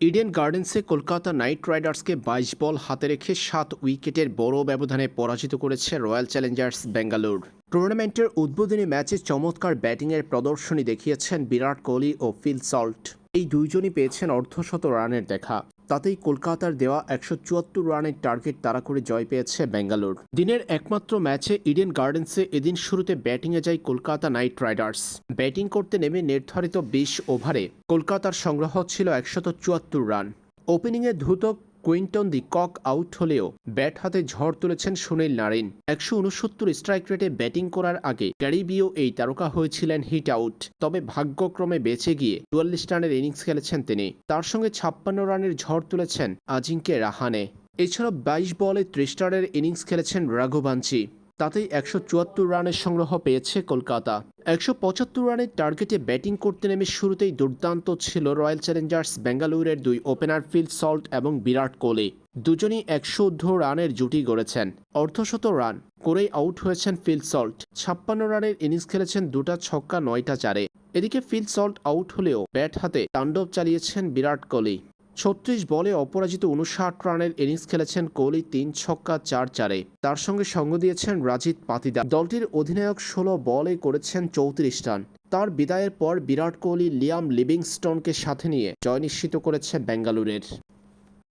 Eden গার্ডেন্সে Kolkata night রাইডার্সকে বাইশ বল হাতে রেখে সাত উইকেটের বড় ব্যবধানে পরাজিত করেছে রয়্যাল চ্যালেঞ্জার্স বেঙ্গালুর টুর্নামেন্টের উদ্বোধনী ম্যাচে চমৎকার ব্যাটিংয়ের প্রদর্শনী দেখিয়েছেন বিরাট কোহলি ও ফিল সল্ট। এই দুইজনই পেয়েছেন অর্ধশত রানের দেখা। তাতেই কলকাতার দেওয়া একশো চুয়াত্তর রানের টার্গেট তাড়া করে জয় পেয়েছে বেঙ্গালুর দিনের একমাত্র ম্যাচে ইডেন গার্ডেন্সে এদিন শুরুতে ব্যাটিংয়ে যায় কলকাতা নাইট রাইডার্স। ব্যাটিং করতে নেমে নির্ধারিত বিশ ওভারে কলকাতার সংগ্রহ ছিল একশত চুয়াত্তর রান। ওপেনিংয়ে দ্রুত কুইন্টন দি কক আউট হলেও ব্যাট হাতে ঝড় তুলেছেন সুনীল নারিন। একশো উনসত্তর স্ট্রাইক রেটে ব্যাটিং করার আগে ক্যারিবিও এই তারকা হয়েছিলেন হিট আউট তবে ভাগ্যক্রমে বেঁচে গিয়ে চুয়াল্লিশ রানের ইনিংস খেলেছেন তিনি। তার সঙ্গে ছাপ্পান্ন রানের ঝড় তুলেছেন আজিঙ্কে রাহানে। এছাড়া বাইশ বলে ত্রিশ রানের ইনিংস খেলেছেন রাঘুবাঞ্চি তাতেই একশো চুয়াত্তর রানের সংগ্রহ পেয়েছে কলকাতা। একশো পঁচাত্তর রানের টার্গেটে ব্যাটিং করতে নেমে শুরুতেই দুর্দান্ত ছিল রয়্যাল চ্যালেঞ্জার্স বেঙ্গালুরের দুই ওপেনার ফিল সল্ট এবং বিরাট কোহলি। দুজনই একশো রানের জুটি গড়েছেন, অর্ধশত রান করেই আউট হয়েছেন ফিল সল্ট। ছাপ্পান্ন রানের ইনিংস খেলেছেন দুটা ছক্কা, নয়টা চারে। এদিকে ফিল সল্ট আউট হলেও ব্যাট হাতে তাণ্ডব চালিয়েছেন বিরাট কোহলি। ছত্রিশ বলে অপরাজিত উনষাট রানের ইনিংস খেলেছেন কোহলি তিন ছক্কা চার চারে। তার সঙ্গে সঙ্গ দিয়েছেন রাজিত পাতিদা। দলটির অধিনায়ক ষোলো বলে করেছেন চৌত্রিশ রান। তার বিদায়ের পর বিরাট কোহলি লিয়াম লিভিংস্টনকে সাথে নিয়ে জয় নিশ্চিত করেছে বেঙ্গালুরের।